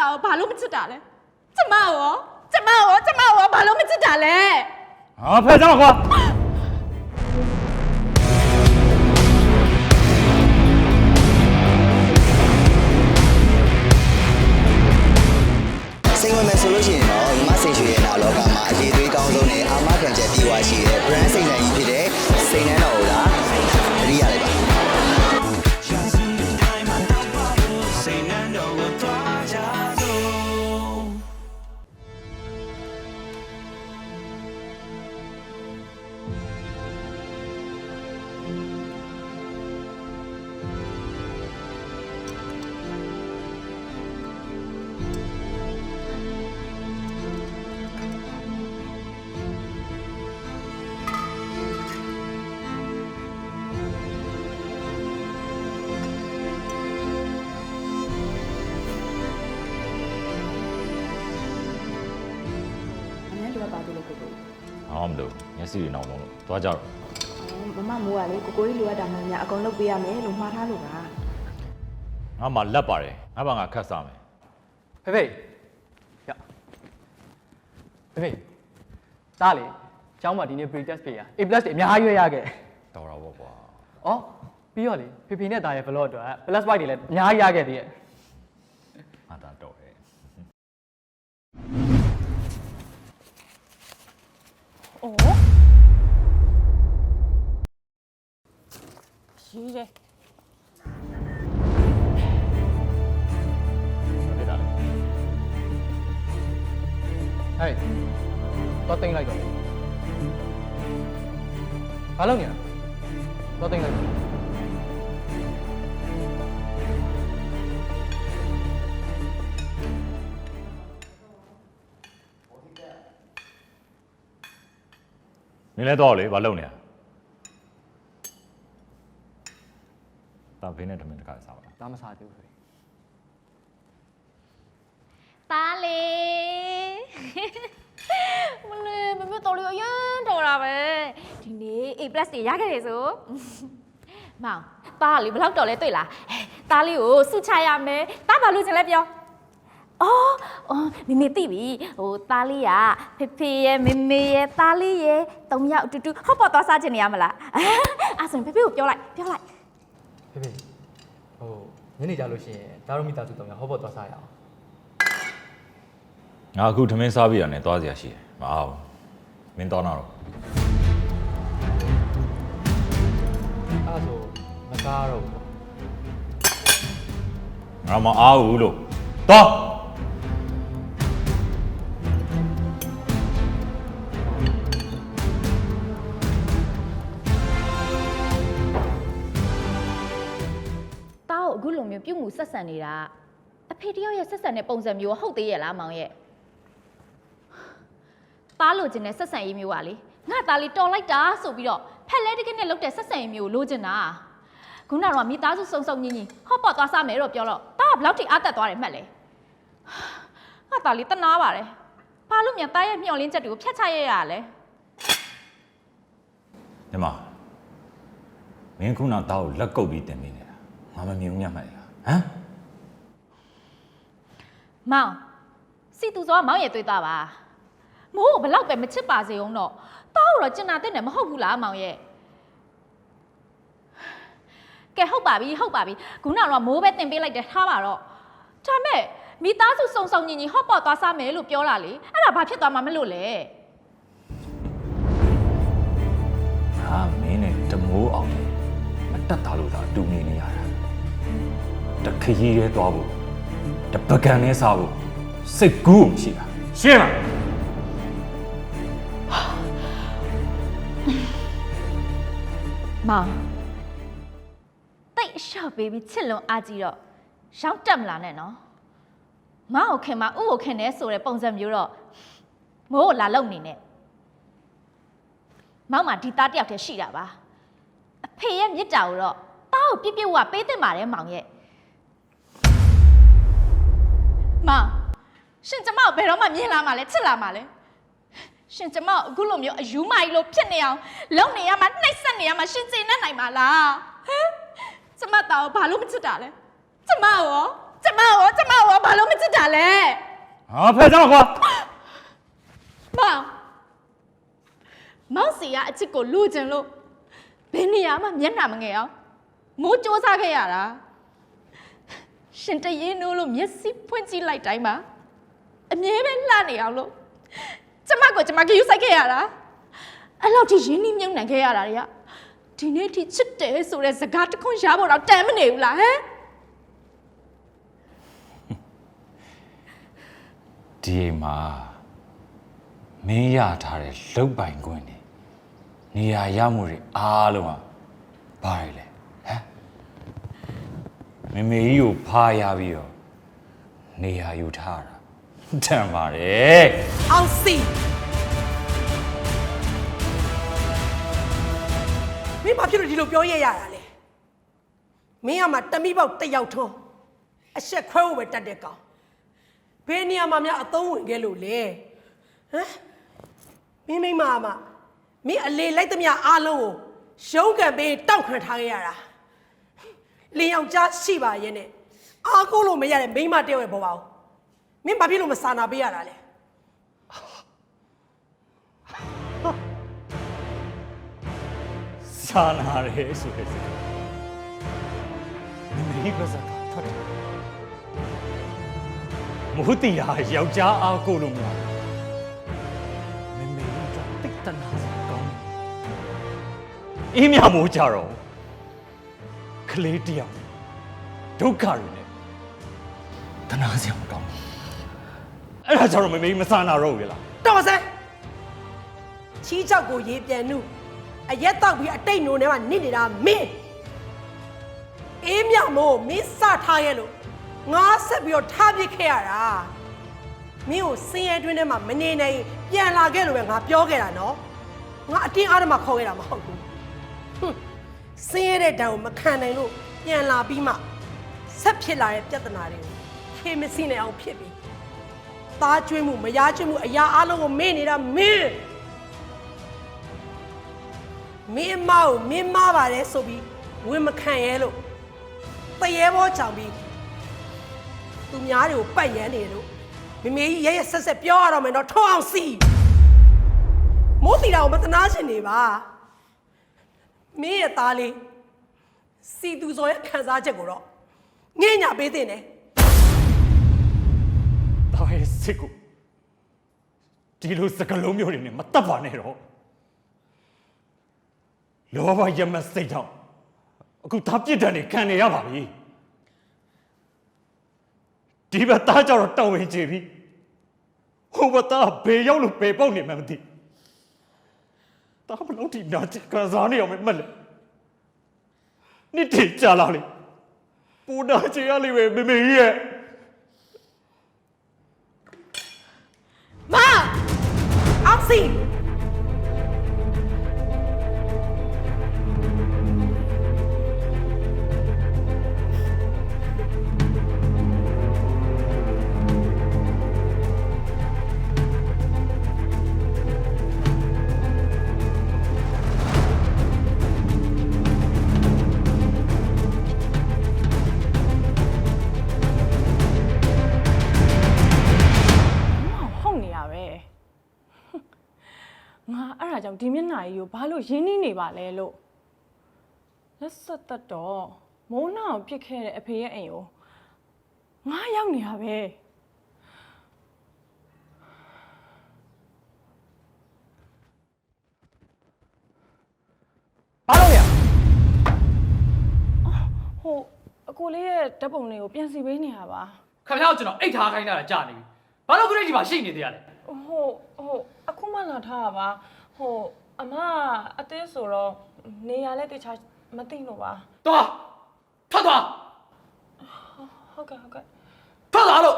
သားကိုဘာလို့မချစ်တာလဲကျမရောကျမရောကျမရောဘာလို့မချစ်တာလဲဟာဖယ်ကြကွာစိ ဟောမလို့မျက်စိတွေနောက်လုံးလို့သွားကြတော့မမမိုးကလေကိုကိုကြီးလိုအပ်တာမှများအကုန်လုပ်ပေးရမယ်လို့မှားထားလို့ပါငါမှလက်ပါတယ်ငါဘာငါခတ်စားမယ်ဖေဖေရဖေဖေသားလေကျောင်းမှာဒီနေ့ pre test ပေးရ A+ တွေအများကြီးရွေးရခဲ့တော်တော့ပေါ့ကွာ။ဩပြီးတော့လေဖေဖေနဲ့သားရဲ့ vlog အတွက် plus white တွေလည်းအများကြီးရခဲ့သေးရဲ့ငါသားတော်တယ် 哦，ရေးတယ်ဖြစ်တာလေ။ဟဲ့တော့တင် င်လိုက်တော့နင်းလဲတော့လေဘာလုပ်နေရတာဖေးနဲ့ထမင်းတစ်ခါစားပါလားဒါမစားသေးဘူးဖေဖေသားလေမလေးမမတော်လေးအရန်တော်တာပဲဒီနေ့ A+ တွေရခဲ့တယ်ဆိုမောင်သားလေးဘယ်လောက်တော်လဲတွေ့လားသားလေးကိုစုချရမယ်သားဘာလို့ချင်လဲပြော အော်အော်မမေသိပြီဟိုသားလေးကဖေဖေရဲ့မမေရဲ့သားလေးရဲ့သုံးယောက်အတူတူဟော့ပေါ်သွားစားချင်နေရမလားအဲ့ဆိုရင်ဖေဖေကိုပြောလိုက်ပြောလိုက်ဖေဖေဟိုညနေကြလို့ရှိရင်ဒါတို့မိသားစုတောင်ရဟောဖို့သွားစားရအောင်ငါအခုထမင်းစားပြီးရတယ်သွားစရာရှိတယ်မအောင်မင်းတော့တော့အဲ့ဒါဆိုမစားတော့ဘူးပေါ့ငါမအားဘူးလို့တော့ မျိုးပြုတ်မှုဆက်ဆံနေတာအဖေတယောက်ရဲ့ဆက်ဆံတဲ့ပုံစံမျိုးဟုတ်သေးရဲ့လားမောင်ရဲ့တားလိုချင်တဲ့ဆက်ဆံရေးမျိုးကလေငါသားလေးတော်လိုက်တာဆိုပြီးတော့ဖက်လဲတကယ်နဲ့လုပ်တဲ့ဆက်ဆံရေးမျိုးကိုလိုချင်တာခုနကတော့မိသားစုစုံစုံညီညီဟော့ပေါ့သွားစားမယ်တော့ပြောတော့တားကဘယ်လောက်ထိအားတက်သွားတယ်မှတ်လဲငါသားလေးတနာပါတယ်ဘာလို့မြန်တားရဲ့မျောလင်းချက်တွေကိုဖျက်ချရရလဲညီမမင်းခုနတော့လက်ကုပ်ပြီးတင်နေနေတာငါမမြင်ဘူးညမှတ်ရ ဟမ်မောင်စီသူစောကမောင်ရဲ့သွေးသားပါမိုးကိုဘလောက်ပဲမချစ်ပါစေအောင်တော့တောက်တော့ကျင်နာတဲ့နဲ့မဟုတ်ဘူးလားမောင်ရဲ့ကဲဟုတ်ပါပြီဟုတ်ပါပြီခုနကတော့မိုးပဲတင်ပေးလိုက်တယ်ထားပါတော့ဒါမဲ့မိသားစုစုံစုံညီညီဟော့ပေါ့သွားစားမယ်လို့ပြောတာလေအဲ့ဒါဘာဖြစ်သွားမှာမလို့လဲ ခရီးရဲသွားဖို့တပကံနဲ့စားဖို့စိတ်ကူးအောင်ရှိတာရှင်းလားမောင်တိတ်အလျှော့ပေးပြီးချစ်လွန်အားကြီးတော့ရောင်းတက်မလာနဲ့နော်မောင်ကိုခင်မဥကိုခင်နေဆိုတဲ့ပုံစံမျိုးတော့မိုးကိုလာလုံနေနဲ့မောင်မှာဒီသားတစ်ယောက်တည်းရှိတာပါအဖေရဲ့မြစ်တာကိုတော့တားကိုပြစ်ပြစ်ဝပေးတင်ပါတယ်မောင်ရဲ့ မောင်ရှင်ကျမကိုဘယ်တော့မှမြင်လာမှလဲချစ်လာမှလဲရှင်ကျမကိုအခုလိုမျိုးအယူမိုင်လို့ဖြစ်နေအောင်လုံနေရမှနှိပ်စက်နေရမှရှင်ကျေနပ်နိုင်ပါလားဟမ်ကျမတာကိုဘာလို့မချစ်တာလဲကျမရောကျမရောကျမရောဘာလို့မချစ်တာလဲဟာဖယ်ကြတော့ကွာမောင်မောင်စီကအချစ်ကိုလူကျင်လို့ဘယ်နေရာမှမျက်နှာမငယ်အောင်မိုးစ조사ခဲ့ရတာ ရှင်တရင်နိုးလို့မျက်စိဖွင့်ကြည့်လိုက်တိုင်းမှာအမြဲပဲလှနေအောင်လို့ကျမကိုကျမကယူဆိုင်ခဲ့ရတာအဲ့လောက်ထိရင်းနှီးမြုပ်နှံခဲ့ရတာတွေကဒီနေ့ထိချစ်တယ်ဆိုတဲ့စကားတစ်ခွန်းရဖို့တော့တန်မနေဘူးလားဟမ်ဒီအိမ်မှာမင်းရထားတဲ့လုတ်ပိုင်ခွင့်နေနေရာရမှုတွေအားလုံးကဘာတွေလဲဟ မ်မမေကြီးကိုဖားရပြီးတော့နေရာယူထားတာတန်ပါတယ်အောင်စီမင်းဘာဖြစ်လို့ဒီလိုပြောရရတာလဲမင်းကမှတမိပေါက်တစ်ယောက်ထုံးအဆက်ခွဲဖို့ပဲတတ်တဲ့ကောင်ဘယ်နေရာမှာများအသုံးဝင်ခဲ့လို့လဲဟမ်မင်းမိမမမင်းအလေလိုက်သမျှအားလုံးကိုရုံးကန်ပေးတောက်ခံထားခဲ့ရတာ လင်းယောက်ျားရှိပါရဲ့နဲ့အားကိုးလို့မရတဲ့မိန်းမတယောက်ရဲ့ဘောပါဦးမင်းဘာဖြစ်လို့မစာနာပေးရတာလဲစာနာရဲဆိုတဲ့စကားမမေကြီးပါစကားထွက်တယ်မိုးတီဟာယောက်ျားအားကိုလို့မရဘူးမမေကြီးကတိတ်တနာစရာကောင်းတယ်အေးမြမိုးကြတော့ ကလေးတယောက်ဒုက္ခတွေနဲ့တနာစရာမကောင်းဘူးအဲ့ဒါကြောင့်မမေကြီးမစာနာတော့ဘူးလေလားတော်စမ်းချီးချောက်ကိုရေးပြန်နုအရက်တောက်ပြီးအတိတ်နိုထဲမှာနစ်နေတာမင်းအေးမြမို့မင်းစထားရဲ့လို့ငါဆက်ပြီးတော့ထားပစ်ခဲ့ရတာမင်းကိုစင်ရဲတွင်းထဲမှာမနေနိုင်ရင်ပြန်လာခဲ့လို့ပဲငါပြောခဲ့တာနော်ငါအတင်းအားဓမ္မခေါ်ခဲ့တာမဟုတ်ဘူးဟွန်း စင်ရဲတဲ့တံကိုမခံနိုင်လို့ပြန်လာပြီးမှဆက်ဖြစ်လာတဲ့ပြဿနာတွေကိုခေမစီနိုင်အောင်ဖြစ်ပြီးသားကျွေးမှုမယားကျွေးမှုအရာအလုံးကိုမင်းနေတာမင်းမင်းမကိုမင်းမပါတယ်ဆိုပြီးဝင်မခံရဲလို့တရေဘောချောင်ပြီးသူများတွေကိုပတ်ရန်နေလို့မမေကြီးရဲရဲဆက်ဆက်ပြောရတော့မယ်တော့ထုံးအောင်စီမိုးတီတာကိုမတနာရှင်နေပါ မင်းရဲ့သားလေးစီသူစော်ရဲ့ခံစားချက်ကိုတော့ငဲ့ညာပေးတင်တယ်ဒါရဲ့စစ်ကိုဒီလိုစကလုံးမျိုးတွေနဲ့မတတ်ပါနဲ့တော့လောဘရမစိတ်တော့အခုဒါပြစ်ဒဏ်တွေခံနေရပါပြီဒီဘက်သားကြတော့တော်ဝင်ကြပြီဟိုဘက်သားဘေရောက်လို့ပေပေါက်နေမှမသိ ဒါဘလို့ဒီနာချကစားနေအောင်မလဲနေ့တည်ကြလာလေပူနာချရလိမ့်မယ်မေမေကြီးရဲ့မောင်အောင်စီ ငါအဲ့ဒါကြောင့်ဒီမျက်နှာကြီးကိုဘာလို့ရင်းနှီးနေပါလဲလို့လက်ဆက်သက်တော့မိုးနှောင်ပြစ်ခဲ့တဲ့အဖေရဲ့အိမ်ကိုငါရောက်နေရပဲဘာလို့ရဟိုအကိုလေးရဲ့ဓာတ်ပုံလေးကိုပြန်စီပေးနေရပါခင်ဗျားကိုကျွန်တော်အိတ်ထားခိုင်းတာကြာနေပြီဘာလို့ခုနေ့ဒီမှာရှိနေသေးရလဲဟိုဟို အခုမှလာထားတာပါဟိုအမအသင်းဆိုတော့နေရာလည်းတခြားမသိလို့ပါသွားထွက်သွားဟုတ်ကဲ့ဟုတ်ကဲ့ထွက်သွားလို့